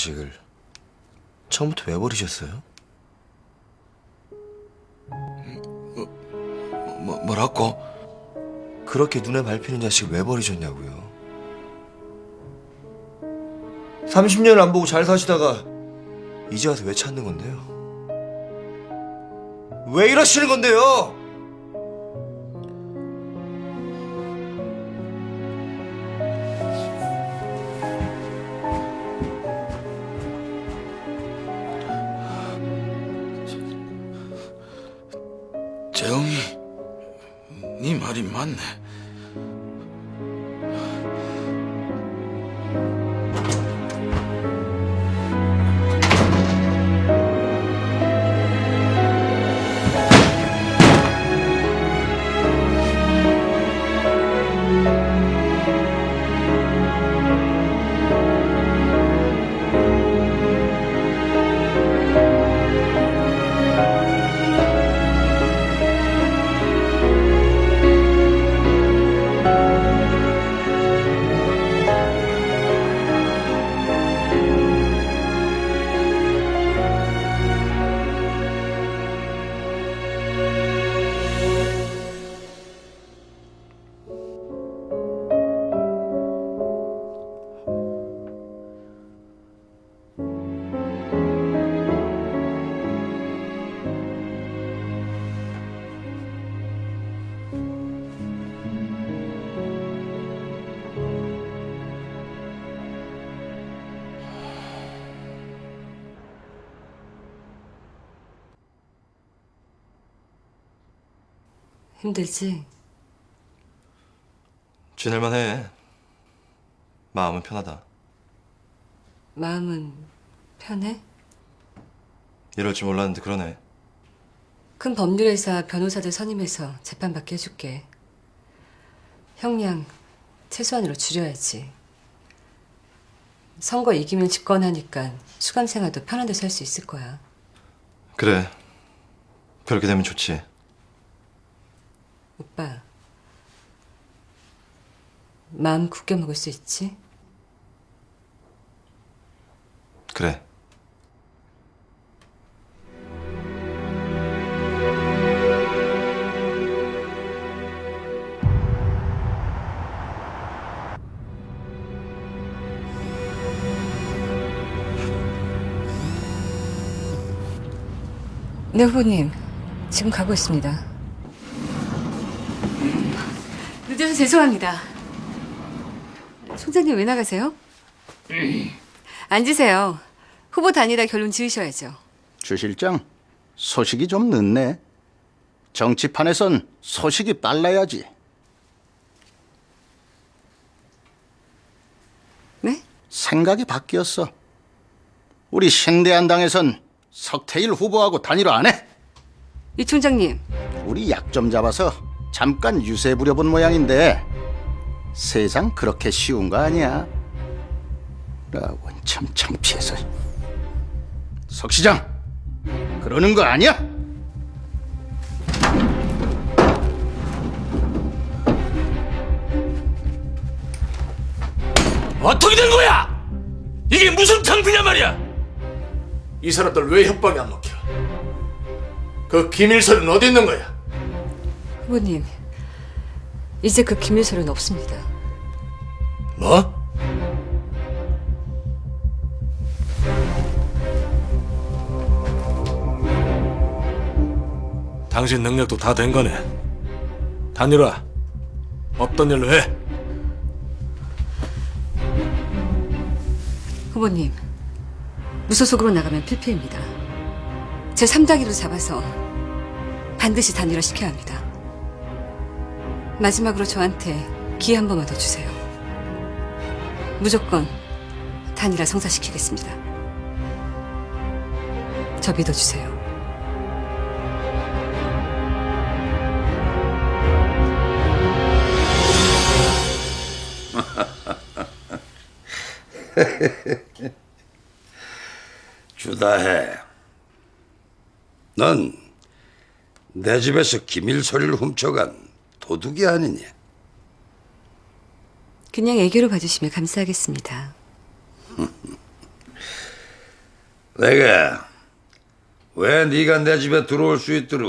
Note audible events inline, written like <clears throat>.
자식을 처음부터 왜 버리셨어요? 뭐, 뭐라고? 그렇게 눈에 밟히는 자식을 왜 버리셨냐고요? 30년을 안 보고 잘 사시다가 이제 와서 왜 찾는 건데요? 왜 이러시는 건데요? 재영이, 네 말이 맞네. 힘들지? 지낼만 해. 마음은 편하다. 마음은 편해? 이럴 줄 몰랐는데 그러네. 큰 법률회사 변호사들 선임해서 재판받게 해줄게. 형량 최소한으로 줄여야지. 선거 이기면 집권하니까 수감 생활도 편한 데서 할 수 있을 거야. 그래. 그렇게 되면 좋지. 오빠, 마음 굳게 먹을 수 있지? 그래. 네, 후보님. 지금 가고 있습니다. 늦어서 죄송합니다. 총장님 왜 나가세요? <clears throat> 앉으세요. 후보 단일화 결론 지으셔야죠. 주 실장, 소식이 좀 늦네. 정치판에선 소식이 빨라야지. 네? 생각이 바뀌었어. 우리 신대한당에선 석태일 후보하고 단일화 안 해. 이 총장님, 우리 약점 잡아서 잠깐 유세 부려본 모양인데 세상 그렇게 쉬운 거 아니야. 라고 참 창피해서. 석 시장, 그러는 거 아니야? 어떻게 된 거야? 이게 무슨 탕비냐 말이야? 이 사람들 왜 협박이 안 먹혀? 그 기밀서는 어디 있는 거야? 후보님. 이제 그 기밀서는 없습니다. 뭐? 당신 능력도 다 된 거네. 단일화 없던 일로 해. 후보님, 무소속으로 나가면 필패입니다. 제 3당이로 잡아서 반드시 단일화 시켜야 합니다. 마지막으로 저한테 기회 한 번만 더 주세요. 무조건 단일화 성사시키겠습니다. 저 믿어주세요. <laughs> 주다해. 넌 내 집에서 기밀서리를 훔쳐간 도둑이 아니냐? 그냥 애교로 봐주시면 감사하겠습니다. <laughs> 내가 왜 네가 내 집에 들어올 수 있도록